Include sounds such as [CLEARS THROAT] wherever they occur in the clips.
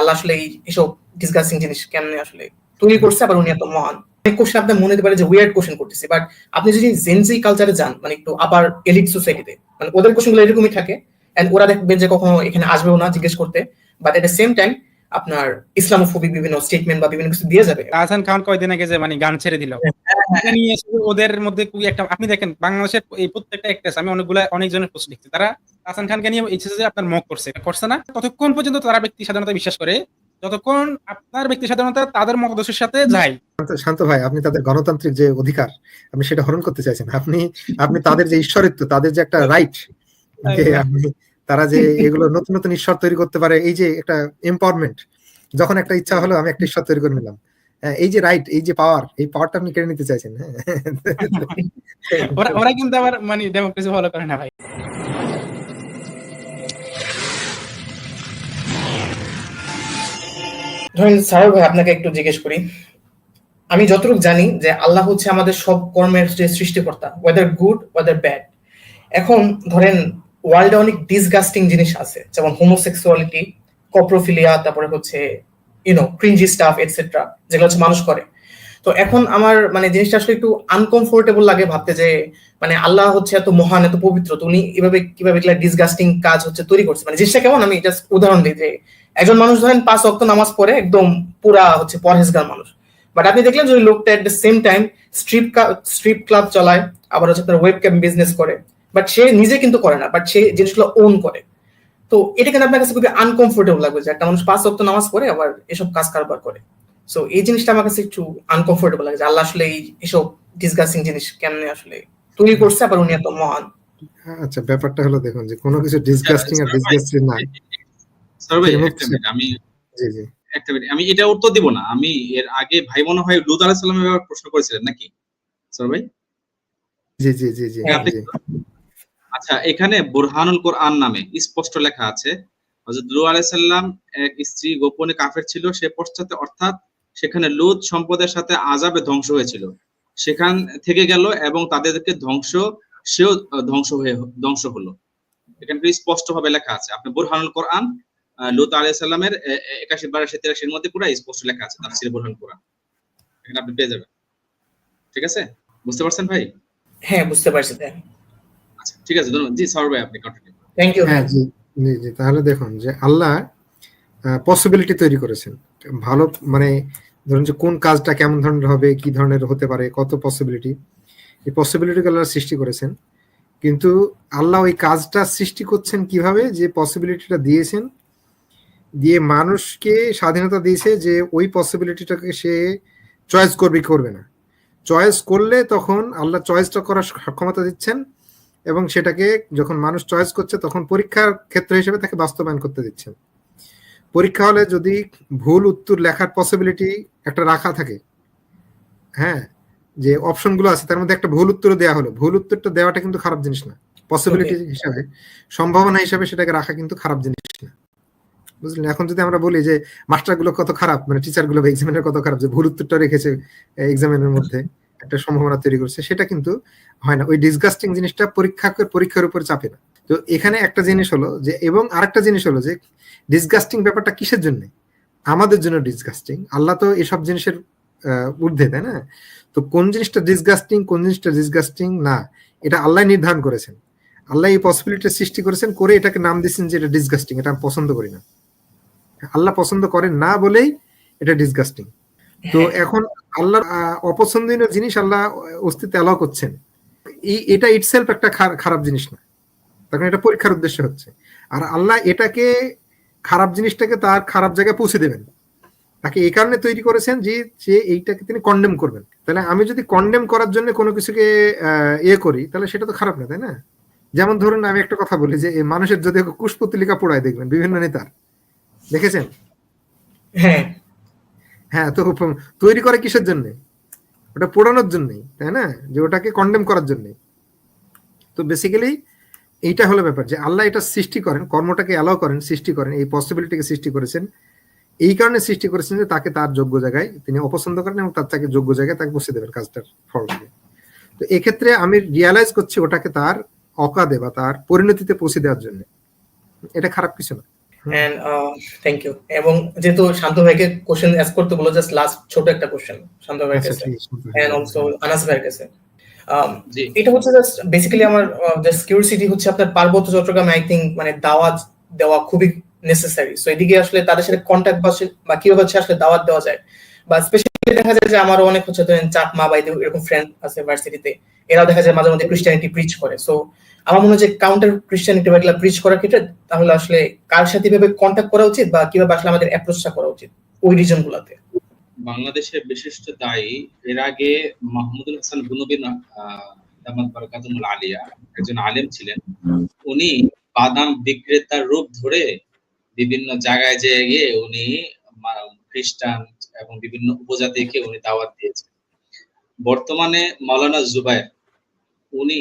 আল্লাহ আসলে এইসব ডিসকাসিং জিনিস কেমনে আসলে তৈরি করছে, আবার উনি এত মহান। অনেক কোশ্চেন আপনার মনে হতে পারে যে উইয়ার্ড কোশ্চেন করতেছি বাট আপনি যদি জেনজি কালচারে যান মানে একটু আবার এলিট সোসাইটিতে মানে ওদের কোশ্চেনগুলো এরকমই থাকে এন্ড ওরা দেখবেন যে কখনো এখানে আসবেও না জিজ্ঞেস করতে but at the same time আপনার ইসলামোফোবিক বিভিন্ন স্টেটমেন্ট বা বিভিন্ন কিছু দিয়ে যাবে। আহসান খান কয়দিন আগে যে মানে গান ছেড়ে দিল। নিয়ে ওদের মধ্যে খুবই একটা আপনি দেখেন বাংলাদেশের এই প্রত্যেকটা অ্যাক্ট্রেস আমি অনেকগুলো অনেকজনের পোস্ট দেখছি। তারা হাসান খানকে নিয়ে ইচ্ছে যে আপনার মক করছে। করছে না। ততক্ষণ পর্যন্ত তারা ব্যক্তি স্বাধীনতা বিশ্বাস করে। যতক্ষণ আপনার ব্যক্তি স্বাধীনতা তাদের মতদর্শের সাথে যায়। শান্ত- শান্ত ভাই আপনি তাদের গণতান্ত্রিক যে অধিকার আপনি সেটা হরণ করতে চাইছেন। আপনি আপনি তাদের যে ঈশ্বরিত্ব তাদের যে একটা রাইট আপনি তারা যে এগুলো নতুন নতুন ঈশ্বর তৈরি করতে পারে এই যে একটা এম্পাওয়ারমেন্ট যখন একটা ইচ্ছা হলো আমি একটা ঈশ্বর তৈরি করে নিলাম। হ্যাঁ, এই যে রাইট এই যে পাওয়ার এই পাওয়ারটা আপনি কেড়ে নিতে চাইছেন হ্যাঁ। ওরা ওরা কিন্তু আবার মানে ডেমোক্রেসি ফলো করে না ভাই। ধরেন স্যার ভাই আপনাকে একটু জিজ্ঞেস করি। আমি যতটুকু জানি যে আল্লাহ হচ্ছে আমাদের সব কর্মের যে সৃষ্টিকর্তা ওয়েদার গুড ওয়েদার ব্যাড এখন ধরেন ওয়ার্ল্ডে অনেক ডিসগাস্টিং জিনিস আছে, যেমন হোমোসেক্সুয়ালিটি কপ্রোফিলিয়া তারপরে হচ্ছে ইউনো ক্রিঞ্জি স্টাফ এটসেট্রা যেগুলো হচ্ছে মানুষ করে। তো এখন আমার মানে জিনিসটা আসলে একটু আনকমফোর্টেবল লাগে ভাবতে যে মানে আল্লাহ হচ্ছে এত মহান, এত পবিত্র, তো উনি এভাবে, কীভাবে এগুলা ডিসগাস্টিং কাজ হচ্ছে তৈরি করছে? মানে জিনিসটা কেমন? আমি জাস্ট উদাহরণ দিই যে, একজন মানুষ ধরেন পাঁচ অক্ত নামাজ পড়ে, একদম পুরা হচ্ছে পরহেজগার মানুষ। বাট আপনি দেখলেন যে ওই লোকটা at the same time strip strip club চালায়, আবার হচ্ছে আপনার ওয়েব ক্যাম বিজনেস করে। বাট সে নিজে কিন্তু করে না বাট সে জিনিসগুলো ওন করে। তো এটা কিন্তু আপনার কাছে খুবই আনকমফোর্টেবল লাগবে যে একটা মানুষ পাঁচ অক্ত নামাজ পড়ে আবার এসব কাজ কারবার করে। সো এই জিনিসটা আমার কাছে একটু আনকমফোর্টেবল লাগে যে আল্লাহ আসলে এই এসব ডিসকাসিং জিনিস কেমনে আসলে তৈরি করছে আবার উনি এত মহান। আচ্ছা ব্যাপারটা হলো দেখুন যে কোনো কিছু ডিসগাস্টিং আর ডিসগাস্টিং না স্যার ভাই একটা মিনিট আমি জি জি। একটা মিনিট আমি এটা উত্তর দিব না। আমি এর আগে ভাই মনে হয় লুত আলাহ সাল্লামের ব্যাপারে প্রশ্ন করেছিলেন নাকি? স্যার ভাই। জি জি জি হ্যাঁ, জি। আচ্ছা এখানে বুরহানুল কোরআন নামে স্পষ্ট লেখা আছে। হযরত লূত আলাইহিস সালাম এক স্ত্রী গোপনে কাফের ছিল, সে পশ্চাতে অর্থাৎ সেখানে লুত সম্পদের সাথে আজাবে ধ্বংস হয়েছিল। সেখান থেকে গেল এবং তাদেরকে ধ্বংস, সেও ধ্বংস হয়ে, ধ্বংস হলো। এখানে স্পষ্ট ভাবে লেখা আছে। আপনি বুরহানুল কোরআন লুত আলাইহিস সালামের একাশি বারাশি তিরাশির মধ্যে পুরো স্পষ্ট লেখা আছে তাফসীর বুরহানুল কোরআন। এখানে আপনি পেয়ে যাবেন। ঠিক আছে? বুঝতে পারছেন ভাই? হ্যাঁ বুঝতে পারছি। ঠিক আছে ধন্যবাদ। জি সর ভাই আপনি কন্টিনিউ থ্যাংক ইউ হ্যাঁ জি জি জি তাহলে দেখুন যে আল্লাহ পসিবিলিটি তৈরি করেছেন। ভালো মানে ধরুন যে কোন কাজটা কেমন ধরনের হবে কি ধরনের হতে পারে কত পসিবিলিটি এই পসিবিলিটি আল্লাহ সৃষ্টি করেছেন। কিন্তু আল্লাহ ওই কাজটা সৃষ্টি করছেন কীভাবে? যে পসিবিলিটিটা দিয়েছেন দিয়ে মানুষকে স্বাধীনতা দিয়েছে যে ওই পসিবিলিটিটাকে সে চয়েস করবে কি করবে না। চয়েস করলে তখন আল্লাহ চয়েসটা করার সক্ষমতা দিচ্ছেন। এবং সেটাকে যখন মানুষ চয়েস করছে তখন পরীক্ষার ক্ষেত্র হিসেবে তাকে বাস্তবায়ন করতে দিচ্ছেন। পরীক্ষা হলে যদি ভুল উত্তর লেখার পসিবিলিটি একটা রাখা থাকে হ্যাঁ যে অপশনগুলো আছে তার মধ্যে একটা ভুল উত্তর দেওয়া হলো। ভুল উত্তরটা দেওয়াটা কিন্তু খারাপ জিনিস না। পসিবিলিটি হিসাবে সম্ভাবনা হিসাবে সেটাকে রাখা কিন্তু খারাপ জিনিস না। বুঝলেন? এখন যদি আমরা বলি যে মাস্টারগুলো কত খারাপ? মানে টিচারগুলো বা এক্সামিনার কত খারাপ? যে ভুল উত্তরটা রেখেছে এক্সামিনের মধ্যে। একটা সম্ভাবনা তৈরি করছে, সেটা কিন্তু হয় না। ওই ডিসগাস্টিং জিনিসটা পরীক্ষা পরীক্ষার উপর চাপে না। তো এখানে একটা জিনিস হলো যে, এবং আরেকটা জিনিস হলো যে ডিসগাস্টিং ব্যাপারটা কিসের জন্য? আমাদের জন্য ডিসগাস্টিং আল্লাহ তো এসব জিনিসের ঊর্ধ্বে, তাই না? তো কোন জিনিসটা ডিসগাস্টিং কোন জিনিসটা ডিসগাস্টিং না। এটা আল্লাহ নির্ধারণ করেছেন। আল্লাহ এই পসিবিলিটি সৃষ্টি করেছেন করে এটাকে নাম দিচ্ছেন যে, এটা ডিসগাস্টিং এটা আমি পছন্দ করি না। আল্লাহ পছন্দ করেন না বলেই এটা ডিসগাস্টিং তো এখন আল্লাহ অপছন্দনীয় জিনিস আল্লাহ অস্তিত্ব অ্যালাউ করছেন। এটা ইটসেলফ একটা খারাপ জিনিস না। তখন এটা পরীক্ষার উদ্দেশ্য হচ্ছে। আর আল্লাহ এটাকে, খারাপ জিনিসটাকে তার খারাপ জায়গায় পৌঁছে দেবেন। তাকে এই কারণে তৈরি করেছেন যে যে এইটাকে তিনি কন্ডেম করবেন। তাহলে আমি যদি কন্ডেম করার জন্য কোনো কিছুকে ইয়ে করি, তাহলে সেটা তো খারাপ না, তাই না? যেমন ধরুন, আমি একটা কথা বলি যে মানুষের যদি কুশপত্রিকা পোড়ায় দেখবেন, বিভিন্ন নেতার। দেখেছেন? হ্যাঁ। হ্যাঁ তো তৈরি করে কিসের জন্য? ওটা পোড়ানোর জন্যই, তাই না? যে ওটাকে কন্ডেম করার জন্যই। তো বেসিক্যালি এইটা হলো ব্যাপার যে আল্লাহ এটা সৃষ্টি করেন, কর্মটাকে অ্যালাউ করেন, সৃষ্টি করেন, এই পসিবিলিটিকে সৃষ্টি করেছেন। এই কারণে সৃষ্টি করেছেন যে তাকে তার যোগ্য জায়গায় তিনি অপছন্দ করেন এবং তার তাকে যোগ্য জায়গায় তাকে বসে দেবেন কাজটার ফল তো এক্ষেত্রে আমি রিয়ালাইজ করছি ওটাকে তার অকাদে বা তার পরিণতিতে পৌঁছে দেওয়ার জন্য। এটা খারাপ কিছু না। এন্ড থ্যাংক ইউ এবং যেহেতু শান্ত ভাইকে কোশ্চেন অ্যাস্ক করতে বলো জাস্ট লাস্ট ছোট একটা কোশ্চেন শান্ত ভাইয়ের আচ্ছা কাছে। এন্ড অলসো আনাস ভাইয়ের কাছে। Um, এটা হচ্ছে জাস্ট বেসিক্যালি আমার জাস্ট কিউরিসিটি হচ্ছে আপনার পার্বত্য চট্টগ্রামে আই থিঙ্ক মানে দাওয়াত দেওয়া খুবই নেসেসারি সো এদিকে আসলে তাদের সাথে কন্ট্যাক্ট বা বা কীভাবে হচ্ছে আসলে দাওয়াত দেওয়া যায়? বা স্পেশালি দেখা যায় যে আমারও অনেক হচ্ছে ধরেন চাকমা বা এরকম ফ্রেন্ড আছে ভার্সিটিতে এরাও দেখা যায় মাঝে মধ্যে ক্রিশ্চিয়ানিটি প্রিচ করে। সো আমার মনে যে কাউন্টার ক্রিশ্চিয়ানিটি বা এগুলা প্রিচ করার ক্ষেত্রে তাহলে আসলে কার সাথে কীভাবে কন্ট্যাক্ট করা উচিত বা কীভাবে আসলে আমাদের অ্যাপ্রোচটা করা উচিত ওই রিজন গুলাতে? বাংলাদেশের বিশিষ্ট দায়ী এর আগে মাহমুদুল হাসান গুনবিন দামাত বারকাতুল আলিয়া একজন আলেম ছিলেন। উনি বাদাম বিক্রেতার রূপ ধরে বিভিন্ন জায়গায় যে গিয়ে উনি খ্রিস্টান এবং বিভিন্ন উপজাতিকে উনি দাওয়াত দিয়েছেন। বর্তমানে মাওলানা জুবাইর, উনি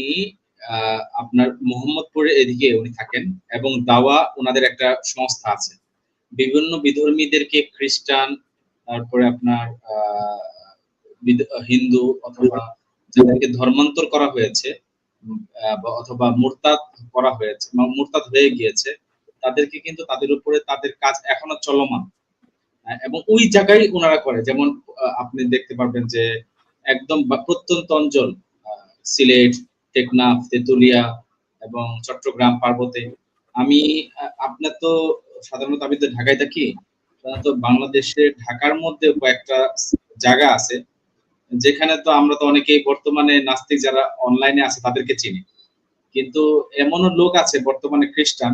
আপনার মোহাম্মদপুরের এদিকে উনি থাকেন এবং দাওয়া ওনাদের একটা সংস্থা আছে। বিভিন্ন বিধর্মীদেরকে খ্রিস্টান, তারপরে আপনার হিন্দু অথবা যাদেরকে ধর্মান্তর করা হয়েছে অথবা মুরতাদ করা হয়েছে মুরতাদ হয়ে গিয়েছে, তাদেরকে কিন্তু তাদের উপরে তাদের কাজ এখনও চলমান। এবং ওই জায়গায় ওনারা করে, যেমন আপনি দেখতে পারবেন যে একদম প্রত্যন্ত অঞ্চল সিলেট টেকনাফ, তেতুলিয়া এবং চট্টগ্রাম পার্বতে আমি, আপনার তো সাধারণত, আমি তো ঢাকায় থাকি। সাধারণত বাংলাদেশের ঢাকার মধ্যে কয়েকটা জায়গা আছে, যেখানে তো আমরা তো অনেকেই বর্তমানে নাস্তিক যারা অনলাইনে আছে, তাদেরকে চিনি। কিন্তু এমনও লোক আছে, বর্তমানে খ্রিস্টান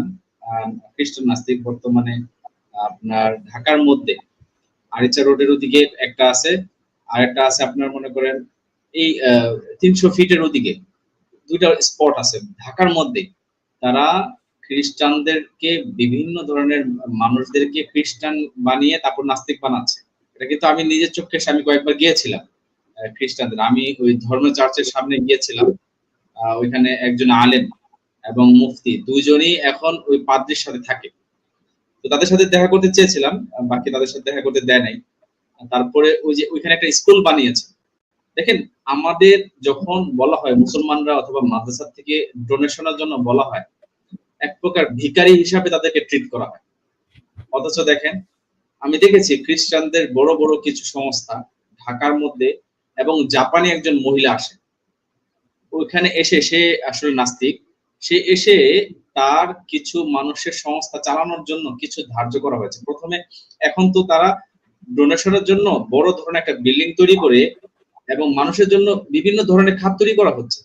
খ্রিস্টান নাস্তিক বর্তমানে আপনার ঢাকার মধ্যে। আরিচা রোডের ওদিকে একটা আছে আর একটা আছে আপনার মনে করেন এই তিনশো ফিটের ওদিকে। দুইটা স্পট আছে। ঢাকার মধ্যে তারা খ্রিস্টানদেরকে বিভিন্ন ধরনের মানুষদেরকে খ্রিস্টান বানিয়ে তারপর নাস্তিক বানাচ্ছে। এটা কিন্তু আমি নিজের চোখে আমি কয়েকবার গিয়েছিলাম খ্রিস্টানদের। আমি ওই ধর্ম চার্চের সামনে গিয়েছিলাম ওইখানে একজন আলেম এবং মুফতি, দুইজনই এখন ওই পাদ্রির সাথে থাকে। তো তাদের সাথে দেখা করতে চেয়েছিলাম, বাকি তাদের সাথে দেখা করতে দেয় নাই। তারপরে ওই যে ওইখানে একটা স্কুল বানিয়েছে দেখেন, আমাদের যখন বলা হয় মুসলমানরা অথবা মাদ্রাসা থেকে ডোনেশনের জন্য বলা হয়, এক প্রকার ভিখারি হিসাবে তাদেরকে ট্রিট করা হয়। অথচ দেখেন, আমি দেখেছি খ্রিস্টানদের বড় বড় কিছু সংস্থা ঢাকার মধ্যে এবং জাপানি একজন মহিলা আসে। ওইখানে এসে সে আসলে নাস্তিক। সে এসে তার কিছু মানুষের সংস্থা চালানোর জন্য কিছু ধার্য করা হয়েছে। প্রথমে এখন তো তারা ডোনেশনের জন্য বড় ধরনের একটা বিল্ডিং তৈরি করে এবং মানুষের জন্য বিভিন্ন ধরনের খাত তৈরি করা হচ্ছে।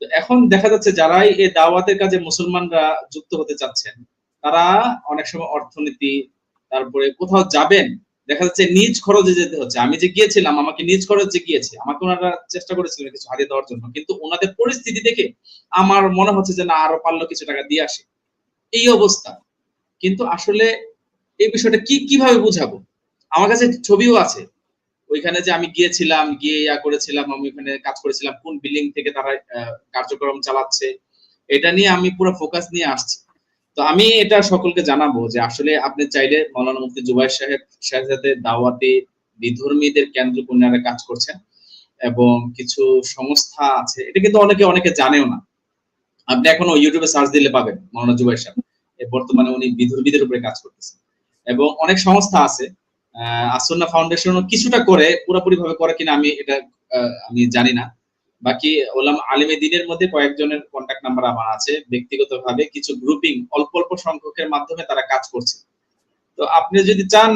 তো এখন দেখা যাচ্ছে যারাই এই দাওয়াতের কাজে মুসলমানরা যুক্ত হতে চাচ্ছেন, তারা অনেক সময় অর্থনীতি, তারপরে কোথাও যাবেন, দেখা যাচ্ছে নিজ খরচে যেতে হচ্ছে। আমি যে গিয়েছিলাম, আমাকে নিজ খরচে গিয়েছে, আমাকে ওনারা চেষ্টা করেছিলেন কিছু হারিয়ে দেওয়ার জন্য, কিন্তু ওনাদের পরিস্থিতি দেখে আমার মনে হচ্ছে যে না, আরও পারল কিছু টাকা দিয়ে আসে। এই অবস্থা। কিন্তু আসলে এই বিষয়টা কি, কীভাবে বুঝাবো? আমার কাছে ছবিও আছে। ওইখানে যে আমি গিয়েছিলাম, গিয়ে ইয়া করেছিলাম, আমি ওখানে কাজ করেছিলাম, কোন বিল্ডিং থেকে তারা কার্যক্রম চালাচ্ছে, এটা নিয়ে আমি পুরো ফোকাস নিয়ে আসছি। তো আমি এটা সকলকে জানাব যে আসলে আপনি চাইলে মৌলানা মুফতি জুবাইর সাহেব সাহেব দাওয়াতে, বিধর্মীদের কেন্দ্র করে কাজ করছেন এবং কিছু সংস্থা আছে, এটা কিন্তু অনেকে অনেকে জানেও না। আপনি এখনও ইউটিউবে সার্চ দিলে পাবেন মৌলানা জুবাইর সাহেব। বর্তমানে উনি বিধর্মীদের উপরে কাজ করতেছেন। এবং অনেক সংস্থা আছে আসন্না ফাউন্ডেশন কিছুটা করে পুরোপুরি ভাবে করে কিনা আমি এটা আমি জানি না। বাকি ওলাম আলিমে দিনের মধ্যে কয়েকজনের কন্ট্যাক্ট নাম্বার আমার আছে। ব্যক্তিগতভাবে কিছু গ্রুপিং অল্প অল্প সংখ্যকের মাধ্যমে তারা কাজ করছে। তো আপনি যদি চান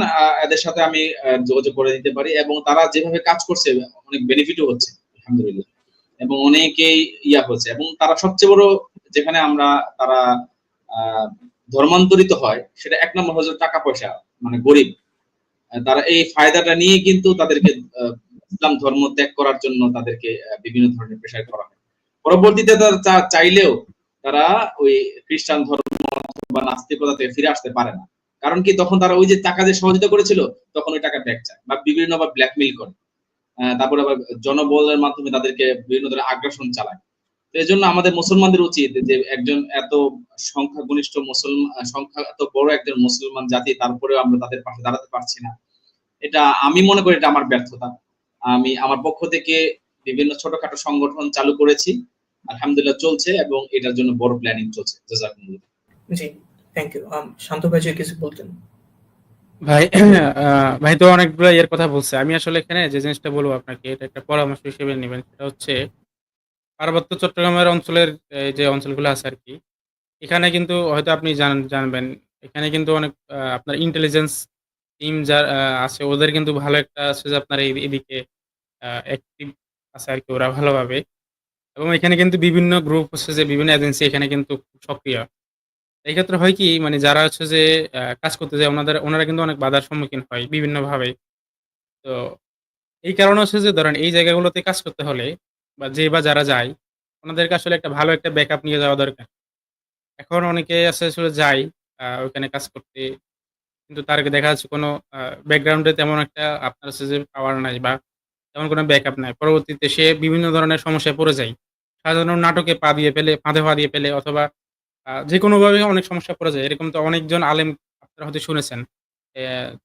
এদের সাথে আমি যোগাযোগ করে দিতে পারি এবং তারা যেভাবে কাজ করছে, অনেক বেনিফিটও হচ্ছে, আলহামদুলিল্লাহ। এবং অনেকেই ইয়া হচ্ছে। এবং তারা সবচেয়ে বড়, যেখানে আমরা তারা ধর্মান্তরিত হয়, সেটা এক নম্বর হচ্ছে টাকা পয়সা মানে গরিব। তারা এই ফায়দাটা নিয়ে কিন্তু তাদেরকে ইসলাম ধর্ম ত্যাগ করার জন্য তাদেরকে বিভিন্ন ধরনের প্রেশার করা হয়। পরবর্তীতে তারা চাইলেও তারা ওই খ্রিস্টান ধর্ম বা নাস্তিকতা থেকে ফিরে আসতে পারে না। কারণ কি, তখন তারা ওই যে টাকা যে সহযোগিতা করেছিল, তখন ওই টাকা ব্যাক চায় বা বিভিন্ন আবার ব্ল্যাকমেইল করে। তারপরে আবার জনবলের মাধ্যমে তাদেরকে বিভিন্ন ধরনের আগ্রাসন চালায়। তো এই জন্য আমাদের মুসলমানদের উচিত যে একজন এত সংখ্যাগরিষ্ঠ মুসলমান সংখ্যা এত বড় একজন মুসলমান জাতি তারপরেও আমরা তাদের পাশে দাঁড়াতে পারছি না। এটা আমি মনে করি এটা আমার ব্যর্থতা। আমি আমার পক্ষ থেকে বিভিন্ন ছোটখাটো সংগঠন চালু করেছি আলহামদুলিল্লাহ চলছে এবং এটার জন্য বড় প্ল্যানিং চলছে। জাজাকুমুল্লাহ। জি থ্যাংক ইউ শান্ত ভাই কিছু বলতেন। ভাই [CLEARS THROAT] আহ, ভাই তো অনেকগুলো এর কথা বলছে। আমি আসলে এখানে যে জিনিসটা বলব আপনাকে এটা একটা পরামর্শ হিসেবে নেবেন সেটা হচ্ছে পার্বত্য চট্টগ্রামের অঞ্চলের যে অঞ্চলগুলো আছে আর কি এখানে কিন্তু হয়তো আপনি জান, জানবেন, এখানে কিন্তু অনেক আপনার ইন্টেলিজেন্স টিম যার আছে, ওদের কিন্তু ভালো একটা আছে যে আপনার এদিকে অ্যাক্টিভ আছে আর কি ওরা ভালোভাবে। এবং এখানে কিন্তু বিভিন্ন গ্রুপ হচ্ছে যে বিভিন্ন এজেন্সি এখানে কিন্তু সক্রিয়। এই ক্ষেত্রে হয় কি মানে যারা হচ্ছে যে কাজ করতে যায়, ওনাদের, ওনারা কিন্তু অনেক বাধার সম্মুখীন হয় বিভিন্নভাবে। তো এই কারণে হচ্ছে যে, ধরেন এই জায়গাগুলোতে কাজ করতে হলে বা যে বা যারা যায় ওনাদেরকে আসলে একটা ভালো একটা ব্যাকআপ নিয়ে যাওয়া দরকার। এখন অনেকে আছে আসলে যায় আহ, ওইখানে কাজ করতে কিন্তু তার দেখা যাচ্ছে কোনো ব্যাকগ্রাউন্ডে তেমন একটা আপনার হচ্ছে যে পাওয়ার নাই বা তেমন কোনো ব্যাকআপ নাই। পরবর্তীতে সে বিভিন্ন ধরনের সমস্যায় পড়ে যায়। সাধারণ নাটকে পা দিয়ে ফেলে ফাঁদে পা দিয়ে ফেলে অথবা যে কোনোভাবে অনেক সমস্যা পড়ে যায়। এরকম তো অনেকজন আলেম আপনারা হয়তো শুনেছেন।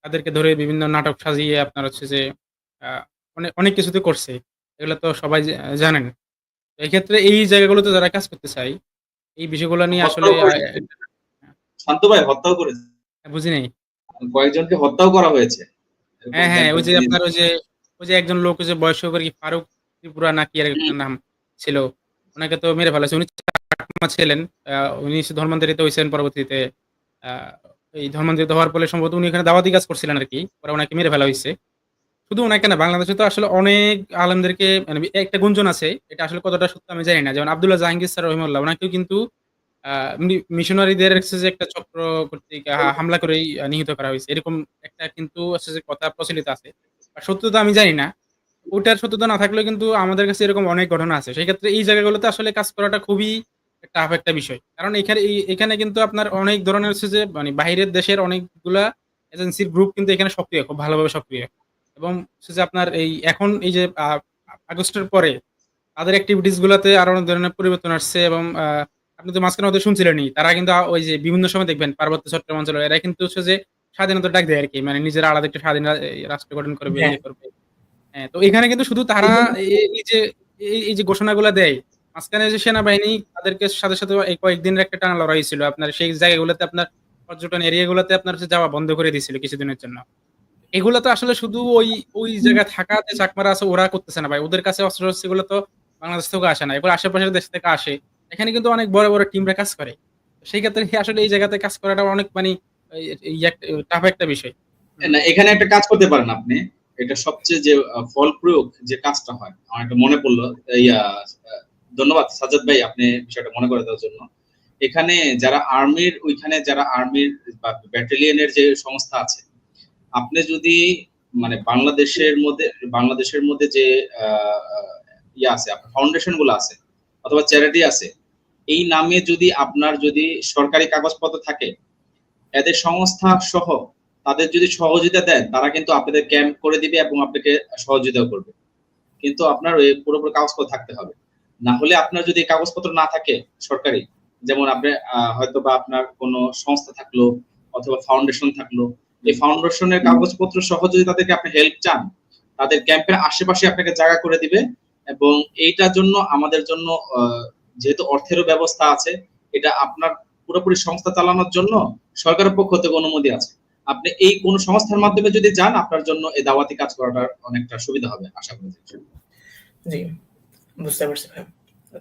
তাদেরকে ধরে বিভিন্ন নাটক সাজিয়ে আপনার হচ্ছে যে অনেক অনেক কিছুতে করছে। এগুলো তো সবাই জানেন। এই ক্ষেত্রে এই জায়গাগুলোতে যারা কাজ করতে চাই এই বিষয়গুলো নিয়ে আসলে শান্ত ভাই হত্যাও করেছে। বুঝি নাই। কয়েকজনকে হত্যাও করা হয়েছে। হ্যাঁ হ্যাঁ ওই যে আপনার ওই যে ওই যে একজন লোক যে বয়স্ক করে কি ফারুক ত্রিপুরা নাকি আর একটা নাম ছিল ওনাকে তো মেরে ফেলেছে উনি চাকমা ছিলেন উনি ধর্মান্তরিত হয়েছেন পরবর্তীতে আহ, এই ধর্মান্তরিত হওয়ার ফলে সম্ভবত উনি এখানে দাওয়াতি কাজ করছিলেন আর কি পরে ওনাকে মেরে ফেলা হয়েছে। শুধু ওনাকে না, বাংলাদেশে তো আসলে অনেক আলমদেরকে মানে একটা গুঞ্জন আছে, এটা আসলে কতটা সত্য আমি জানি না। যেমন আব্দুল্লাহ জাহাঙ্গীর স্যার, রহিমুল্লাহ, ওনাকেও কিন্তু মিশনারিদের একটা চক্র কর্তৃক হামলা করেই নিহত করা হয়েছে। এরকম একটা কিন্তু কথা প্রচলিত আছে। সত্যতা আমি জানি না। ওটার সত্যতা না থাকলেও কিন্তু আমাদের কাছে এরকম অনেক ঘটনা আছে। সেই ক্ষেত্রে এই জায়গাগুলোতে আসলে কাজ করাটা খুবই টাফ একটা বিষয়। কারণ এখানে এখানে কিন্তু আপনার অনেক ধরনের হচ্ছে যে মানে বাইরের দেশের অনেকগুলা এজেন্সির গ্রুপ কিন্তু এখানে সক্রিয়, খুব ভালোভাবে সক্রিয়। এবং হচ্ছে যে আপনার এই এখন এই যে আগস্টের পরে তাদের অ্যাক্টিভিটিস গুলাতে আরও অনেক ধরনের পরিবর্তন আসছে এবং আপনি তো মাঝখানে হয়তো শুনছিলেনই তারা কিন্তু ওই যে বিভিন্ন সময় দেখবেন পার্বত্য চট্টগ্রাম অঞ্চলে এরা কিন্তু হচ্ছে যে স্বাধীনতার ডাক দেয় আর কি মানে নিজেরা আলাদা একটা স্বাধীন রাষ্ট্র গঠন করবে হ্যাঁ। ইয়ে করবে হ্যাঁ তো এখানে কিন্তু শুধু তারা এই যে এই- এই যে ঘোষণাগুলো দেয় মাঝখানে যে সেনাবাহিনী তাদেরকে সাথে সাথে এই কয়েকদিনের একটা টানা লড়াই ছিল আপনার সেই জায়গাগুলোতে আপনার পর্যটন এরিয়াগুলোতে আপনার হচ্ছে যাওয়া বন্ধ করে দিয়েছিল কিছুদিনের জন্য এগুলো তো আসলে শুধু ওই ওই জায়গায় থাকা যে চাকমারা আছে ওরা করতেছে না ভাই। ওদের কাছে অস্ত্র শস্ত্রগুলো তো বাংলাদেশ থেকে আসে না। এগুলো আশেপাশের দেশ থেকে আসে। এখানে কিন্তু অনেক বড় বড় টিমরা কাজ করে। সেই ক্ষেত্রে আসলে এই জায়গাতে কাজ করাটা অনেক মানে টাফ একটা বিষয়। না এখানে একটা কাজ করতে পারেন আপনি। এটা সবচেয়ে যে ফল প্রয়োগ যে কাজটা হয় আমার একটা মনে পড়ল ইয়া ধন্যবাদ সাজাদ ভাই আপনি বিষয়টা মনে করে দেওয়ার জন্য। এখানে যারা আর্মির ওইখানে যারা আর্মির বা ব্যাটালিয়নের যে সংস্থা আছে আপনি যদি মানে বাংলাদেশের মধ্যে বাংলাদেশের মধ্যে যে ইয়ে আছে ফাউন্ডেশনগুলো আছে, অথবা চ্যারিটি আছে, এই নামে যদি আপনার যদি সরকারি কাগজপত্র থাকে, এদের সংস্থা সহ তাদের যদি সহযোগিতা দেন, তারা কিন্তু আপনাদের ক্যাম্প করে দিবে এবং আপনাকে সহযোগিতা করবে। কিন্তু আপনার ওই পুরোপুরি কাগজপত্র থাকতে হবে। না হলে আপনার যদি কাগজপত্র না থাকে সরকারি, যেমন আপনি হয়তো বা আপনার কোনো সংস্থা থাকল, অথবা ফাউন্ডেশন থাকল এই ফাউন্ডেশনের কাগজপত্র সহ যদি তাদেরকে আপনি হেল্প চান তাদের ক্যাম্পের আশেপাশে আপনাকে জায়গা করে দিবে এবং এইটার জন্য আমাদের জন্য যেহেতু অর্থেরও ব্যবস্থা আছে এটা আপনার পুরোপুরি সংস্থা চালানোর জন্য সরকারের পক্ষ থেকে অনুমতি আছে। আপনি এই কোন সংস্থার মাধ্যমে যদি যান আপনার জন্য এই দাওয়াতি কাজ করাটা অনেকটা সুবিধা হবে আশা করি। জি বুঝতে পারছি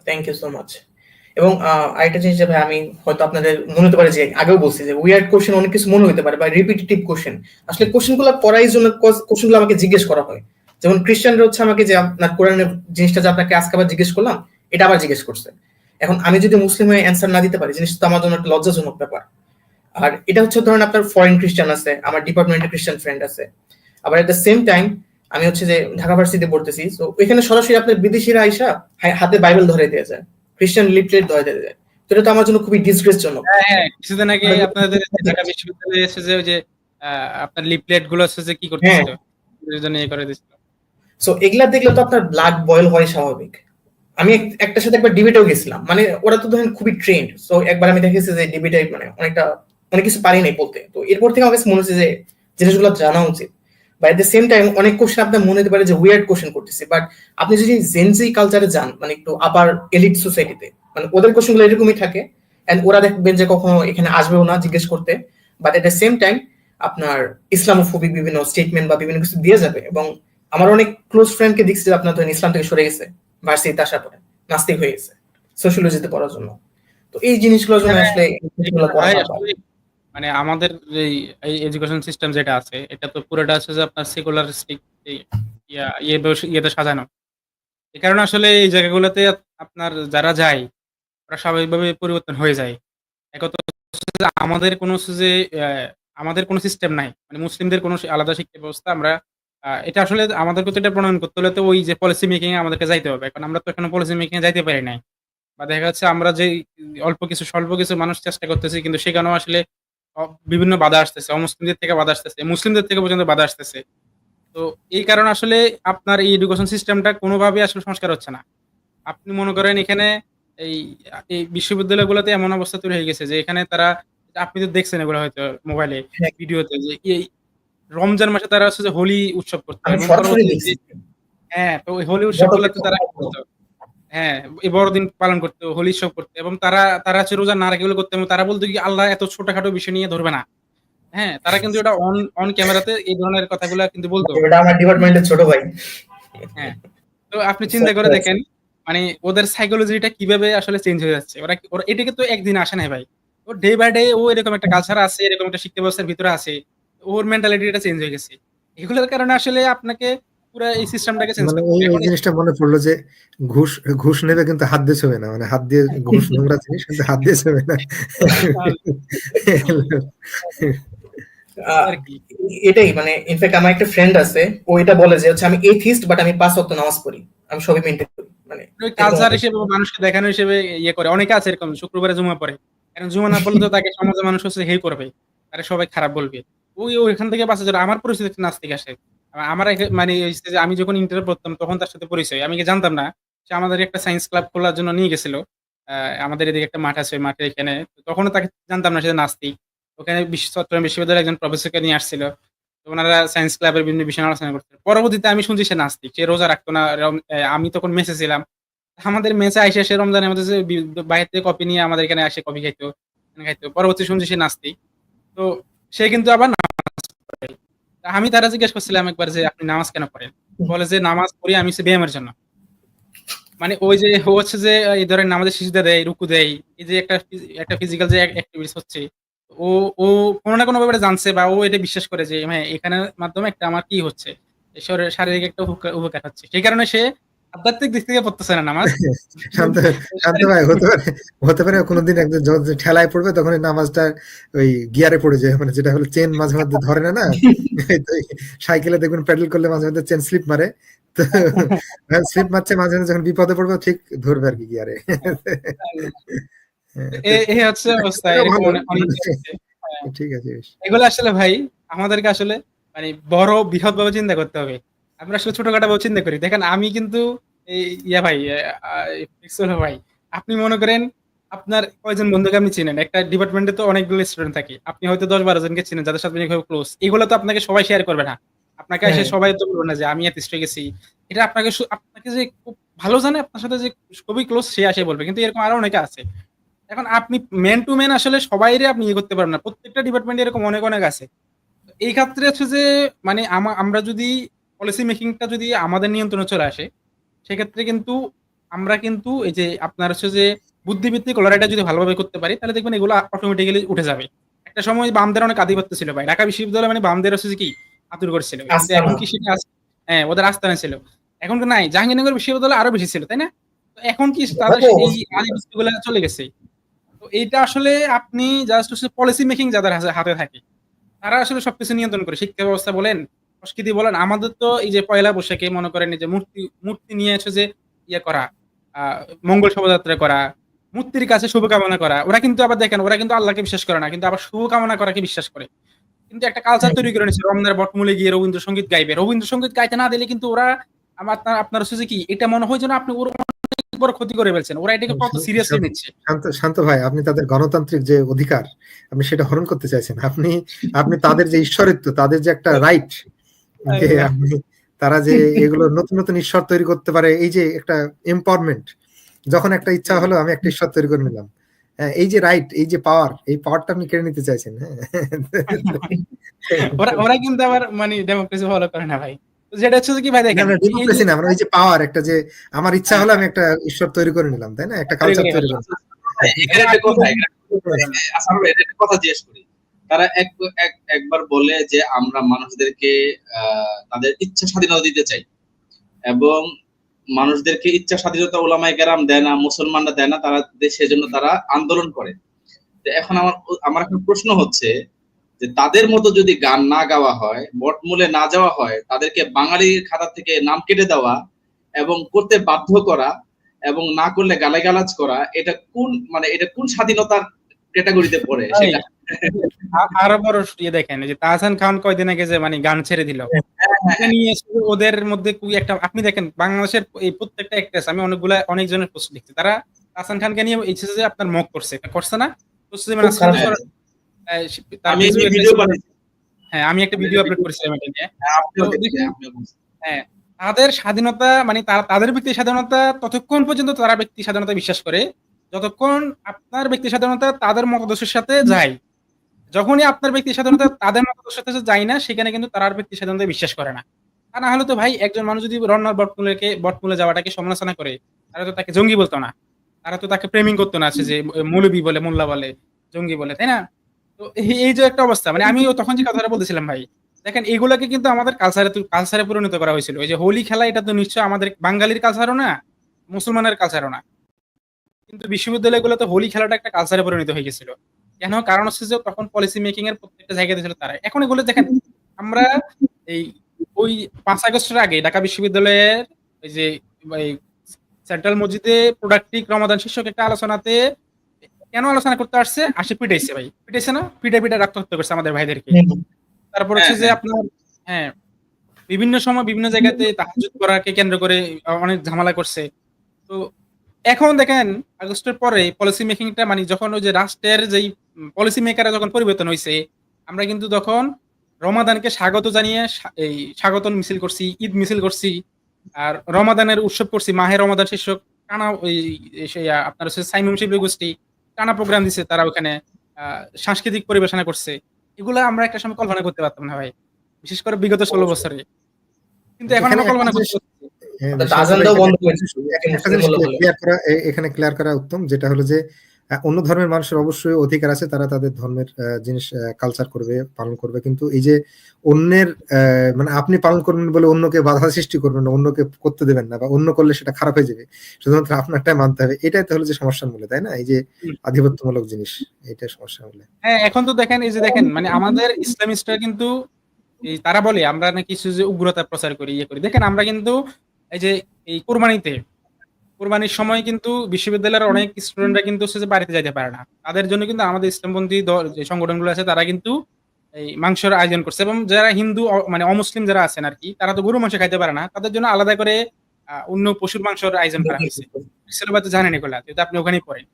থ্যাংক ইউ সো মাচ এবং আরেকটা জিনিস যে ভাই আমি হয়তো আপনাদের মনে হতে পারে যে আগেও বলছি যে উইয়ার্ড কোশ্চেন অনেক কিছু মনে হতে পারে বা রিপিটেটিভ কোশ্চেন আসলে কোশ্চেনগুলো করাই জন্য কোশ্চেনগুলো আমাকে জিজ্ঞেস করা হয়। যেমন খ্রিস্টানরা হচ্ছে আমাকে যে আপনার কোরআনের জিনিসটা যে আপনাকে আজকে আবার জিজ্ঞেস করলাম, এটা আবার জিজ্ঞেস করছে। এখন আমি যদি মুসলিম হয়ে অ্যান্সার না দিতে পারি, জিনিসটা তো আমার জন্য একটা লজ্জাজনক ব্যাপার। আর এটা হচ্ছে ধরেন আপনার ফরেন খ্রিস্টান আছে, আমার ডিপার্টমেন্টে খ্রিস্টান ফ্রেন্ড আছে। আবার এট দ্য সেম টাইম আমি হচ্ছে যে ঢাকা ভার্সিটিতে পড়তেছি তো এখানে সরাসরি আপনার বিদেশিরা আইসা হাতে বাইবেল ধরে দিয়ে যায়। খ্রিস্টান লিফলেট দিয়ে যায় তো এটা তো আমার জন্য খুবই ডিসগ্রেসজনক হ্যাঁ হ্যাঁ কিছুদিন আগে আপনাদের ঢাকা বিশ্ববিদ্যালয়ে এসে যে ওই যে আপনার লিফলেটগুলো হচ্ছে যে কি করতেছিল এর জন্য ইয়ে করে দিচ্ছিল সো এগুলা দেখলে তো আপনার ব্লাড বয়েল হয় স্বাভাবিক। আমি এক- একটার সাথে একবার ডিবেটেও গেছিলাম। মানে ওরা তো ধরেন খুবই ট্রেন্ড সো একবার আমি দেখেছি যে ডিবেটে মানে অনেকটা অনেক কিছু পারি নাই বলতে। তো এরপর থেকে আমার কাছে মনে হচ্ছে যে জিনিসগুলো জানা উচিত। বা এট দ্য সেম টাইম অনেক কোশ্চেন আপনার মনে হতে পারে যে উইয়ার্ড কোশ্চেন করতেছি। বাট আপনি যদি জেনজি কালচারে যান মানে একটু আপার এলিট সোসাইটিতে মানে ওদের কোশ্চেনগুলো এরকমই থাকে। এন্ড ওরা দেখবেন যে কখনো এখানে আসবেও না জিজ্ঞেস করতে। But at the same time আপনার ইসলামোফোবিক বিভিন্ন স্টেটমেন্ট বা বিভিন্ন কিছু দিয়ে যাবে। এবং আমার অনেক ক্লোজ ফ্রেন্ডকে দেখছি যে আপনার ধরেন ইসলাম থেকে সরে গেছে ভার্সিটিতে আসার পরে নাস্তিক হয়ে গেছে সোশিয়োলজিতে পড়ার জন্য। তো এই জিনিসগুলোর জন্য আসলে মানে আমাদের এই এডুকেশন সিস্টেম যেটা আছে, এটা তো পুরোটা আছে যে আপনার সেকুলারিস্টিক ইয়ে বস- ইয়েতে সাজানো। এই কারণে আসলে এই জায়গাগুলোতে আপনার যারা যায়, ওরা স্বাভাবিকভাবে পরিবর্তন হয়ে যায়। একত আমাদের কোনো যে আমাদের কোনো সিস্টেম নাই। মানে মুসলিমদের কোনো আলাদা শিক্ষা ব্যবস্থা আমরা এটা আসলে আমাদের তো এটা প্রণয়ন করতে হলে তো ওই যে পলিসি মেকিং এ আমাদেরকে যাইতে হবে। কারণ আমরা তো এখনও পলিসি মেকিং এ যাইতে পারি নাই। বা দেখা যাচ্ছে আমরা যে অল্প কিছু, স্বল্প কিছু মানুষ চেষ্টা করতেছি, কিন্তু সেখানেও আসলে বিভিন্ন বাধা আসতেছে অমুসলিমদের থেকে বাধা আসতেছে মুসলিমদের থেকে পর্যন্ত বাধা আসতেছে তো এই কারণে আসলে আপনার এই এডুকেশন সিস্টেমটা কোনোভাবে আসলে সংস্কার হচ্ছে না আপনি মনে করেন এখানে এই এই বিশ্ববিদ্যালয়গুলোতে এমন অবস্থা তৈরি হয়ে গেছে যে এখানে তারা আপনি তো দেখছেন এগুলো হয়তো মোবাইলে হ্যাঁ। ভিডিওতে যে এই রমজান মাসে তারা হচ্ছে যে হোলি উৎসব করতে হ্যাঁ তো হোলি উৎসবগুলোতে বড়দিন তারা করতো। হ্যাঁ এই বড়দিন পালন করতে হোলি উৎসব করতে এবং তারা তারা হচ্ছে রোজা না রেখে করতে এবং তারা বলতো কি আল্লাহ এত ছোটখাটো বিষয় নিয়ে ধরবে না। হ্যাঁ তারা কিন্তু এটা অন অন ক্যামেরাতে এই ধরনের কথাগুলো কিন্তু বলতো। এটা আমার ডিপার্টমেন্টের ছোট ভাই। তো আপনি চিন্তা করে দেখেন মানে ওদের সাইকোলজিটা কীভাবে আসলে চেঞ্জ হয়ে যাচ্ছে? ওরা ওরা এটাকে তো একদিন আসে না ভাই। ও ডে বাই ডে ও এরকম একটা কালচার আছে এরকম একটা শিক্ষা ব্যবস্থার ভিতরে আছে ওর মেন্টালিটিটা চেঞ্জ হয়ে গেছে। এগুলোর কারণে আসলে আপনাকে পুরো এই সিস্টেমটাকে চেঞ্জ মানে এই জিনিসটা মনে পড়ল যে ঘুষ ঘুষ নেবে কিন্তু হাত দিয়ে ছবে না। মানে হাত দিয়ে ঘুষ নোংরা জিনিস কিন্তু হাত দিয়ে ছবে না। [LAUGHS] আর এটাই মানে ইনফ্যাক্ট আমার একটা ফ্রেন্ড আছে ও এটা বলে যে হচ্ছে আমি এথিস্ট বাট আমি পাঁচ ওয়াক্ত নামাজ পড়ি। আমি সবই মেনটেন করি। মানে কালচার হিসেবে মানুষকে দেখানো হিসেবে ইয়ে করে। অনেকে আছে এরকম শুক্রবারে জুমা পড়ে। কারণ জুমা না পড়লে তো তাকে সমাজে মানুষ হচ্ছে হেই করবে। তারা সবাই খারাপ বলবে। ওই ওইখান থেকে বাঁচা যাবে আমার পরিস্থিতি নাস্তিক আসে। আমার মানে যে আমি যখন ইন্টার পড়তাম তখন তার সাথে পরিচয়। আমি জানতাম না? সে আমাদের একটা সায়েন্স ক্লাব খোলার জন্য নিয়ে গেছিল। আমাদের এদিকে একটা মাঠ আছে মাঠে এখানে। তখনও তাকে জানতাম না সে নাস্তিক। ওখানে চট্টগ্রাম বিশ্ববিদ্যালয়ের একজন প্রফেসরকে নিয়ে আসছিল। ওনারা সায়েন্স ক্লাবের বিভিন্ন বিষয় আলোচনা করতেন পরবর্তীতে আমি শুনছি সে নাস্তিক, সে রোজা রাখতো না আমি তখন মেসে ছিলাম। আমাদের মেসে আইসে সে রমজানের মধ্যে যে বাইরে থেকে কপি নিয়ে আমাদের এখানে আসে কপি খাইতো খাইতো। পরবর্তী শুনছি সে নাস্তিক। তো সে কিন্তু আবার আমি তারা জিজ্ঞেস করছিলাম একবার যে আপনি নামাজ কেন পড়েন? বলে যে নামাজ পড়ি আমি হচ্ছে ব্যায়ামের জন্য। মানে ওই যে হচ্ছে যে, এই ধরেন নামাজের শিশুদের দেয়, রুকু দেয়, এই যে একটা একটা ফিজিক্যাল যে অ্যাক্টিভিটিস হচ্ছে, ও ও কোনো না কোনো ব্যাপারে জানছে বা ও এটা বিশ্বাস করে যে হ্যাঁ এখানের মাধ্যমে একটা আমার কি হচ্ছে শারীরিক একটা উপকার হচ্ছে। সেই কারণে সে আধ্যাত্মিক দিক থেকে পড়তেছে না নামাজ? [LAUGHS] শান্ত শান্ত ভাই হতে পারে হতে পারে কোনোদিন একজন যখন ঠেলায় পড়বে তখন নামাজটা ওই গিয়ারে পড়ে যায়। মানে যেটা হলো চেন মাঝে মধ্যে ধরে না না? [LAUGHS] সাইকেলে দেখবেন প্যাডেল করলে মাঝে মধ্যে চেন স্লিপ মারে। তো স্লিপ মারছে মাঝে মাঝে যখন বিপদে পড়বে ঠিক ধরবে আর কি গিয়ারে। এ- এই হচ্ছে অবস্থা আছে। ঠিক আছে এগুলো আসলে ভাই আমাদেরকে আসলে মানে বড় বৃহৎ ভাবে চিন্তা করতে হবে। আমরা আসলে ছোটখাটো চিন্তা করি। দেখেন আমি কিন্তু এই ইয়া ভাই পিক্সেল ভাই। আপনি মনে করেন আপনার কয়জন বন্ধুকে আপনি চিনেন? একটা ডিপার্টমেন্টে তো অনেকগুলো স্টুডেন্ট থাকে। আপনি হয়তো দশ বারো জনকে চিনেন যাদের সাথে আপনি ক্লোজ এগুলো তো আপনাকে সবাই শেয়ার করবে না। আপনাকে এসে হ্যাঁ। সবাই তো বলবে না যে আমি এত গেছি। এটা আপনাকে আপনাকে যে খুব ভালো জানে আপনার সাথে যে খুবই ক্লোজ সে আসে বলবে। কিন্তু এরকম আরও অনেকে আছে। এখন আপনি মেন টু মেন আসলে সবাইরে আপনি ইয়ে করতে পারেন না। প্রত্যেকটা ডিপার্টমেন্টে এরকম অনেক অনেক আছে। এই ক্ষেত্রে হচ্ছে যে মানে আমা- আমরা যদি পলিসি মেকিংটা যদি আমাদের নিয়ন্ত্রণে চলে আসে সেক্ষেত্রে কিন্তু আমরা কিন্তু এই যে আপনার হচ্ছে যে বুদ্ধিভিত্তিক লড়াইটা যদি ভালোভাবে করতে পারি তাহলে দেখবেন এগুলো অটোমেটিক্যালি উঠে যাবে। একটা সময় বামদের অনেক আধিপত্য ছিল ভাই। ঢাকা বিশ্ববিদ্যালয় মানে বামদের হচ্ছে কি? আতুর করছিল এখন কি সেটা আছে হ্যাঁ ওদের আস্তানা ছিল। এখন তো নাই। জাহাঙ্গীরনগর বিশ্ববিদ্যালয় আরও বেশি ছিল তাই না? তো এখন কি তাদের এই আধিপত্যগুলো চলে গেছে? তো এইটা আসলে আপনি জাস্ট হচ্ছে পলিসি মেকিং যাদের হাতে- হাতে থাকে তারা আসলে সবকিছু নিয়ন্ত্রণ করে। শিক্ষা ব্যবস্থা বলেন সংস্কৃতি বলেন আমাদের তো এই যে পয়লা বৈশাখে মনে করেন যে মূর্তি মূর্তি নিয়ে এসে যে ইয়ে করা মঙ্গল শোভাযাত্রা করা মূর্তির কাছে শুভকামনা করা ওরা কিন্তু আবার দেখেন ওরা কিন্তু আল্লাহকে বিশ্বাস করে না কিন্তু আবার শুভকামনা করাকে বিশ্বাস করে। কিন্তু একটা কালচার তৈরি করে নিচ্ছে রমনার বটমূলে গিয়ে রবীন্দ্রসঙ্গীত গাইবে। রবীন্দ্রসঙ্গীত গাইতে না দিলে কিন্তু ওরা আমার আপনার আপনার হচ্ছে কি এটা মনে হয় যেন আপনি ওর অনেক বড় ক্ষতি করে ফেলছেন ওরা এটাকে কত সিরিয়াসলি নিচ্ছে। শান্ত শান্ত ভাই আপনি তাদের গণতান্ত্রিক যে অধিকার আপনি সেটা হরণ করতে চাইছেন। আপনি আপনি তাদের যে ঈশ্বরিত্ব তাদের যে একটা রাইট যে [LAUGHS] তারা যে [LAUGHS] এগুলো নতুন নতুন ঈশ্বর তৈরি করতে পারে এই যে একটা এম্পাওয়ারমেন্ট যখন একটা ইচ্ছা হলো আমি একটা ঈশ্বর তৈরি করে নিলাম। হ্যাঁ এই যে রাইট এই যে পাওয়ার এই পাওয়ারটা আপনি কেড়ে নিতে চাইছেন হ্যাঁ। ওরা ওরা কিন্তু আবার মানে ডেমোক্রেসি ফলো করে না ভাই। যেটা হচ্ছে কি ভাই দেখেন ডেমোক্রেসি না মানে ওই যে পাওয়ার একটা যে আমার ইচ্ছা হলো আমি একটা ঈশ্বর তৈরি করে নিলাম তাই না? একটা কালচার তৈরি করে এখানে একটা কথা এখানে আসার একটা কথা জিজ্ঞেস করি। তারা এক এক- একবার বলে যে আমরা মানুষদেরকে আহ, তাদের ইচ্ছা স্বাধীনতা দিতে চাই। এবং মানুষদেরকে ইচ্ছা স্বাধীনতা ওলামাই কেরাম দেয় না মুসলমানরা দেয় না তারা সেজন্য তারা আন্দোলন করে। এখন আমার আমার এখন প্রশ্ন হচ্ছে যে তাদের মতো যদি গান না গাওয়া হয় বটমূলে না যাওয়া হয় তাদেরকে বাঙালির খাতা থেকে নাম কেটে দেওয়া এবং করতে বাধ্য করা এবং না করলে গালাগালাজ করা এটা কোন মানে এটা কোন স্বাধীনতার ক্যাটাগরিতে পড়ে? সেটা আরও বড় ইয়ে দেখেন যে তাহসান খান কয়দিন আগে যে মানে গান ছেড়ে দিল। নিয়ে ওদের মধ্যে খুবই একটা আপনি দেখেন বাংলাদেশের এই প্রত্যেকটা অ্যাক্ট্রেস আমি অনেকগুলা অনেকজনের পোস্ট দেখছি। তারা তাহসান খানকে নিয়ে ইচ্ছে যে আপনার মক করছে। করছে না? মানে হ্যাঁ আমি একটা ভিডিও আপলোড করেছিলাম এটা নিয়ে। আপনিও বলছেন। তাদের স্বাধীনতা মানে তারা তাদের ব্যক্তি স্বাধীনতা ততক্ষণ পর্যন্ত তারা ব্যক্তি স্বাধীনতা বিশ্বাস করে যতক্ষণ আপনার ব্যক্তি স্বাধীনতা তাদের মতাদর্শের সাথে যায়। যখনই আপনার ব্যক্তি স্বাধীনতা তাদের মতাদর্শের সাথে যায় না, সেখানে কিন্তু তারা ব্যক্তি স্বাধীনতা বিশ্বাস করে না। তা না হলে তো ভাই একজন মানুষ যদি রন্নার বটমূলকে, বটমূলে যাওয়াটাকে সমালোচনা করে, তারা তো তাকে জঙ্গি বলতো না। তারা তো তাকে প্রেমিং করতো না, সে যে মৌলবী বলে, মোল্লা বলে, জঙ্গি বলে, তাই না? তো এই- যে একটা অবস্থা মানে আমি তখন যে কথাটা বলতেছিলাম ভাই, দেখেন এগুলোকে কিন্তু আমাদের কালচারে কালচারে পরিণত করা হয়েছিল। ওই যে হোলি খেলা, এটা তো নিশ্চয় আমাদের বাঙালির কালচারও না, মুসলমানের কালচারও না। কিন্তু বিশ্ববিদ্যালয়গুলোতে হোলি খেলাটা একটা কালচারে পরিণত হয়ে গেছিল। কেন? কারণ হচ্ছে যে তখন পলিসি মেকিং এর প্রত্যেকটা জায়গাতে ছিল তারা এখন এগুলো দেখেন আমরা এই ওই পাঁচ আগস্টের আগে ঢাকা বিশ্ববিদ্যালয়ের ওই যে সেন্ট্রাল মসজিদে প্রোডাক্টিভ রমাদান শীর্ষক একটা আলোচনাতে কেন আলোচনা করতে আসছে? আসে পিটাইছে ভাই। পিটাইছে না? পিটা পিটা রক্তাক্ত করছে আমাদের ভাইদেরকে। তারপর হচ্ছে যে হ্যাঁ, আপনার হ্যাঁ বিভিন্ন সময় বিভিন্ন জায়গাতে তাহাজুদ করাকে কেন্দ্র করে অনেক ঝামেলা করছে। তো এখন দেখেন আগস্টের পরে পলিসি মেকিংটা মানে যখন ওই যে রাষ্ট্রের যেই পলিসি মেকাররা যখন পরিবর্তন হয়েছে আমরা কিন্তু তখন রমাদানকে স্বাগত জানিয়ে এই স্বাগতন মিছিল করছি ঈদ মিছিল করছি আর রমাদানের উৎসব করছি মাহে রমাদান শীর্ষক টানা ওই সেই আপনার হচ্ছে সাইমুম শিল্পী গোষ্ঠী টানা প্রোগ্রাম দিছে তারা ওখানে সাংস্কৃতিক পরিবেশনা করছে। এগুলো আমরা একটা সময় কল্পনা করতে পারতাম না ভাই বিশেষ করে বিগত ষোলো বছরে। কিন্তু এখন আমরা কল্পনা করতে পারছি। হ্যাঁ, আজানটাও এখানে- করেছে। ক্লিয়ার করা এ- এখানে ক্লিয়ার করা উত্তম যেটা হলো যে অন্য ধর্মের মানুষের অবশ্যই অধিকার আছে তারা তাদের ধর্মের জিনিস কালচার করবে পালন করবে। কিন্তু এই যে অন্যের মানে আপনি পালন করবেন বলে অন্যকে বাধা সৃষ্টি করবেন না অন্যকে করতে দেবেন না বা অন্য করলে সেটা খারাপ হয়ে যাবে শুধুমাত্র আপনারটাই মানতে হবে। এটাই তো হলো যে সমস্যার মূলে তাই না? এই যে আধিপত্যমূলক জিনিস এটাই সমস্যা মূলে। হ্যাঁ এখন তো দেখেন এই যে দেখেন মানে আমাদের ইসলামিস্টরা কিন্তু এই তারা বলে আমরা নাকি কিছু যে উগ্রতা প্রচার করি ইয়ে করি। দেখেন আমরা কিন্তু এই যে এই কোরবানিতে কোরবানির সময় কিন্তু বিশ্ববিদ্যালয়ের অনেক স্টুডেন্টরা কিন্তু হচ্ছে বাড়িতে যাইতে পারে না। তাদের জন্য কিন্তু আমাদের ইসলামপন্থী যে সংগঠনগুলো আছে তারা কিন্তু এই মাংসের আয়োজন করছে এবং যারা হিন্দু মানে অমুসলিম যারা আছেন আর কি তারা তো গরু মাংস খাইতে পারে না। তাদের জন্য আলাদা করে অন্য পশুর মাংসের আয়োজন করা হয়েছে। তো জানেন এগুলা যেহেতু আপনি ওখানেই পড়েন।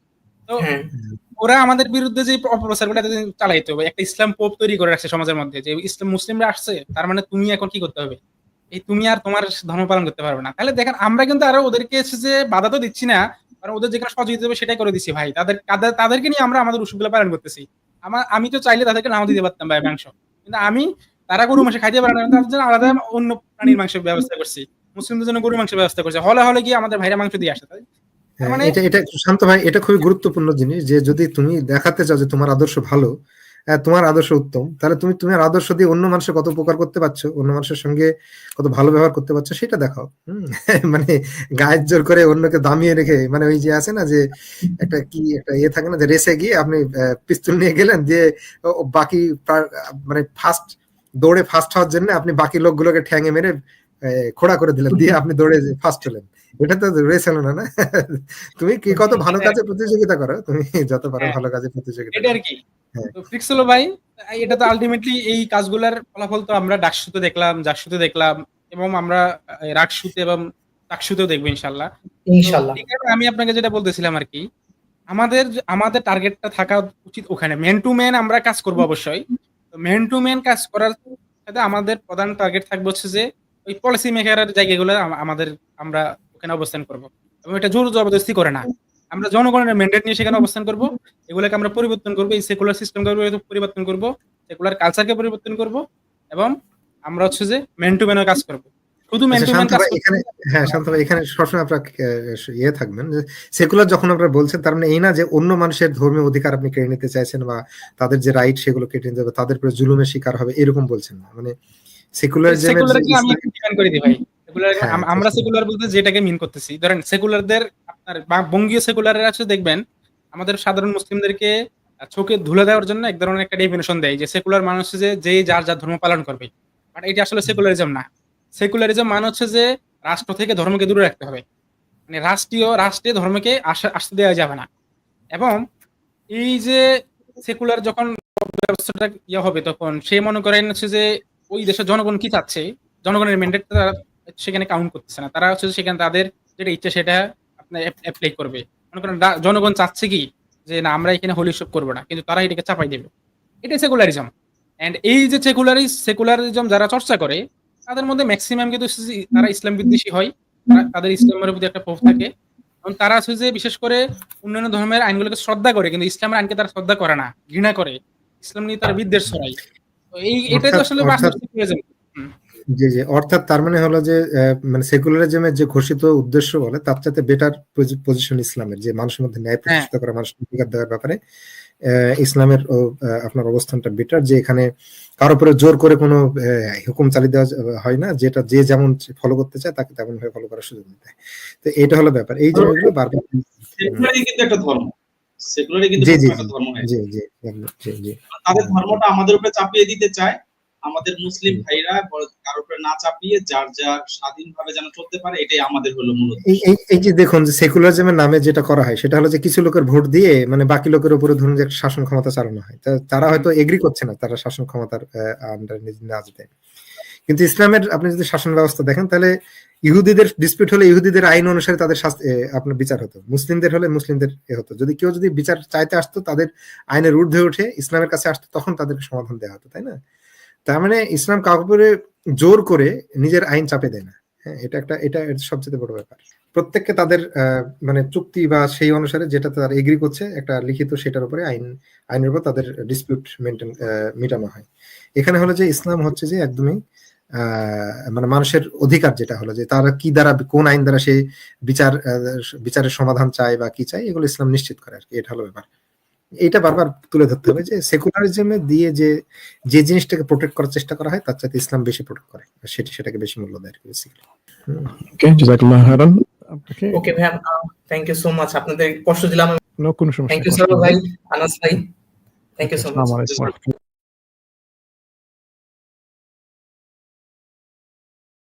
তো হ্যাঁ। ওরা আমাদের বিরুদ্ধে যে অপপ্রচারগুলো এতদিন চালাইতে হবে। একটা ইসলাম পোপ তৈরি করে রাখছে সমাজের মধ্যে যে ইসলাম মুসলিমরা আসছে তার মানে তুমি এখন কি করতে হবে? এই তুমি আর তোমার ধর্ম পালন করতে পারবে না। তাহলে দেখেন আমরা কিন্তু আরও ওদেরকে যে বাধা তো দিচ্ছি না কারণ ওদের যেখানে সহযোগিতা হবে সেটাই করে দিচ্ছি ভাই। তাদের তাদের- তাদেরকে নিয়ে আমরা আমাদের উৎসবগুলো পালন করতেছি। আমার আমি তো চাইলে তাদেরকে নাও দিতে পারতাম ভাই মাংস। কিন্তু আমি তারা গরু মাংস খাইতে পারে না জন্য আলাদা অন্য প্রাণীর মাংসের ব্যবস্থা করছি। মুসলিমদের জন্য গরু মাংসের ব্যবস্থা করছে। হলে হলে গিয়ে আমাদের ভাইরা মাংস দিয়ে আসে তাই হ্যাঁ, মানে- এটা এটা শান্ত ভাই এটা খুবই গুরুত্বপূর্ণ জিনিস যে যদি তুমি দেখাতে চাও যে তোমার আদর্শ ভালো তোমার আদর্শ উত্তম। তাহলে তুমি তোমার আদর্শ দিয়ে অন্য মানুষের কত উপকার করতে পারছ, অন্য মানুষের সঙ্গে কত ভালো ব্যবহার করতে পারছ, সেটা দেখাও। [LAUGHS] মানে গায়ের জোর করে অন্যকে দামিয়ে রেখে মানে ওই যে আছে না যে একটা কি একটা ইয়ে থাকে না যে রেসে গিয়ে আপনি পিস্তল নিয়ে গেলেন ও বাকি মানে ফার্স্ট দৌড়ে ফার্স্ট হওয়ার জন্য আপনি বাকি লোকগুলোকে ঠ্যাঙে মেরে খোড়া করে দিলেন দিয়ে আপনি দৌড়ে ফার্স্ট হলেন। এটা তো রেস হলো না না? তুমি কি কত ভালো কাজে প্রতিযোগিতা করো? তুমি যত পারো হ্যাঁ। ভালো কাজে প্রতিযোগিতা এটা আর কি। হ্যাঁ। তো ফিক্স হলো ভাই এটা তো আলটিমেটলি এই কাজগুলোর ফলাফল তো আমরা ডাকসুতে দেখলাম জাকসুতে দেখলাম এবং আমরা রাকসুতে এবং টাকসুতেও দেখব ইনশাল্লাহ। ইনশাল্লাহ। আমি আপনাকে যেটা বলতেছিলাম আর কি আমাদের আমাদের টার্গেটটা থাকা উচিত ওখানে। মেন টু মেন আমরা কাজ করব অবশ্যই। মেন টু মেন কাজ করার সাথে আমাদের প্রধান টার্গেট থাকবে হচ্ছে যে ওই পলিসি মেকারের জায়গাগুলো আম- আমাদের আমরা ওখানে অবস্থান করব। এবং এটা জোর জবরদস্তি করে না। আমরা জনগণের ম্যান্ডেট নিয়ে সেখানে অবস্থান করব। এগুলোকে আমরা পরিবর্তন করব এই সেকুলার সিস্টেমকে পরিবর্তন করব সেকুলার কালচারকে পরিবর্তন করব এবং আমরা হচ্ছে যে ম্যান টু ম্যানের কাজ করব। শুধু ম্যান টু ম্যান কাজ এখানে হ্যাঁ শান্ত ভাই এখানে সবসময় আপনার ইয়ে থাকবেন যে সেকুলার যখন আপনারা বলছেন তার মানে এই না যে অন্য মানুষের ধর্মীয় অধিকার আপনি কেড়ে নিতে চাইছেন বা তাদের যে রাইট সেগুলো কেটে নিতে হবে তাদের উপরে জুলুমের শিকার হবে এরকম বলছেন না। মানে সেকুলার সেকুলারকে আমি একটু ডিফাইন করে দিই ভাই। সেকুলার হ্যাঁ, আমরা। সেকুলার বলতে যেটাকে মিন করতেছি। ধরেন সেকুলারদের আপনার বঙ্গীয় সেকুলারের আছে দেখবেন আমাদের সাধারণ মুসলিমদেরকে চোখে ধুলে দেওয়ার জন্য এক ধরনের একটা ডেফিনেশন দেয় যে সেকুলার মানুষ যে যে যার যার ধর্ম পালন করবে। বাট এটা আসলে সেকুলারিজম না। সেকুলারিজম মানে হচ্ছে যে রাষ্ট্র থেকে ধর্মকে দূরে রাখতে হবে। মানে রাষ্ট্রীয় রাষ্ট্রে ধর্মকে আসা- আসতে দেওয়া যাবে না। এবং এই যে সেকুলার যখন ব্যবস্থাটা ইয়ে হবে তখন সে মনে করেন হচ্ছে যে ওই দেশের জনগণ কি চাচ্ছে? জনগণের ম্যান্ডেট তারা সেখানে কাউন্ট করতেছে না। তারা হচ্ছে সেখানে তাদের যেটা ইচ্ছে সেটা আপনার অ্যাপ্লাই করবে। মনে করেন জনগণ চাচ্ছে কি? যে না, আমরা এখানে হোলি উৎসব করব না। কিন্তু তারা এটাকে চাপাই দেবে। এটাই সেকুলারিজম এন্ড এই যে সেকুলারি সেকুলারিজম যারা চর্চা করে, তাদের মধ্যে ম্যাক্সিমাম কিন্তু তারা ইসলাম বিদ্বেষী হয়। তাদের ইসলামের প্রতি একটা প্রভাব থাকে। এবং তারা হচ্ছে যে বিশেষ করে অন্যান্য ধর্মের আইনগুলোকে শ্রদ্ধা করে। কিন্তু ইসলামের আইনকে তারা শ্রদ্ধা করে না, ঘৃণা করে। ইসলাম নিয়ে তারা বিদ্বেষ ছড়ায়। এই এটাই তো আসলে বাস্তব জি জি। অর্থাৎ তার মানে হলো যে আহ, মানে সেকুলারিজমের যে ঘোষিত উদ্দেশ্য বলে তার চাইতে বেটার পজিশন ইসলামের যে মানুষের মধ্যে ন্যায় প্রতিষ্ঠিত করা মানুষের অধিকার দেওয়ার ব্যাপারে ইসলামের আপনার অবস্থানটা বেটার যে এখানে কারও উপরে জোর করে কোনো হুকুম চালিয়ে দেওয়া হয় না যেটা যে যেমন ফলো করতে চায় তাকে তেমন ভাবে ফলো করার সুযোগ দিতে তো এটা হলো ব্যাপার। এই জিনিসগুলো বারবার কিন্তু একটা ধর্ম। সেকুলারই কিন্তু জি, জি, একটা ধর্ম জি জি জি জি। তাদের ধর্মটা আমাদের উপরে চাপিয়ে দিতে চায়। আমাদের মুসলিম ভাইরা কারোর উপরে না চাপিয়ে যার যার স্বাধীনভাবে যেন চলতে পারে এটাই আমাদের হলো মূলত এই এই এই যে দেখুন যে সেকুলারিজমের নামে যেটা করা হয় সেটা হলো যে কিছু লোকের ভোট দিয়ে মানে বাকি লোকের উপরে ধরুন যে শাসন ক্ষমতা চালানো হয়। তারা হয়তো এগ্রি করছে না তারা শাসন ক্ষমতার আন্ডার না যেতে কিন্তু ইসলামের আপনি যদি শাসন ব্যবস্থা দেখেন তাহলে ইহুদিদের ডিসপিউট হলে ইহুদিদের আইন অনুসারে তাদের আপনার বিচার হতো। মুসলিমদের হলে মুসলিমদের এ হতো। যদি কেউ যদি বিচার চাইতে আসতো, তাদের আইনের ঊর্ধ্বে উঠে ইসলামের কাছে আসতো, তখন তাদেরকে সমাধান দেওয়া হতো, তাই না? তার মানে ইসলাম কাউকে জোর করে নিজের আইন চাপে দেয় না। হ্যাঁ এটা একটা, এটা সবচেয়ে বড় ব্যাপার। প্রত্যেককে তাদের মানে চুক্তি বা সেই অনুসারে যেটা তারা এগ্রি করছে, একটা লিখিত সেটার উপরে আইন, আইনের উপর তাদের ডিসপিউট মেনটেন মেটানো হয়। এখানে হলো যে ইসলাম হচ্ছে যে একদমই মানে মানুষের অধিকার যেটা হলো যে তারা কি দ্বারা কোন আইন দ্বারা সে বিচার বিচারের সমাধান চায় বা কি চায় এগুলো ইসলাম নিশ্চিত করে আর কি এটা হলো ব্যাপার। এইটা বারবার তুলে ধরতে হবে যে সেকুলারিজমে দিয়ে যে যে জিনিসটাকে প্রোটেক্ট করার চেষ্টা করা হয় তার চাইতে ইসলাম বেশি প্রোটেক্ট করে। আর সেটি সেটাকে বেশি মূল্য দেয় আর কি বেসিক্যালি ওকে জাজাকাল্লাহ খাইরান ওকে ভাই থ্যাংক ইউ সো মাচ আপনাদের কষ্ট দিলাম। নো কোনো সমস্যা থ্যাংক ইউ। স্যার ভাই আনাস ভাই। Thank you so much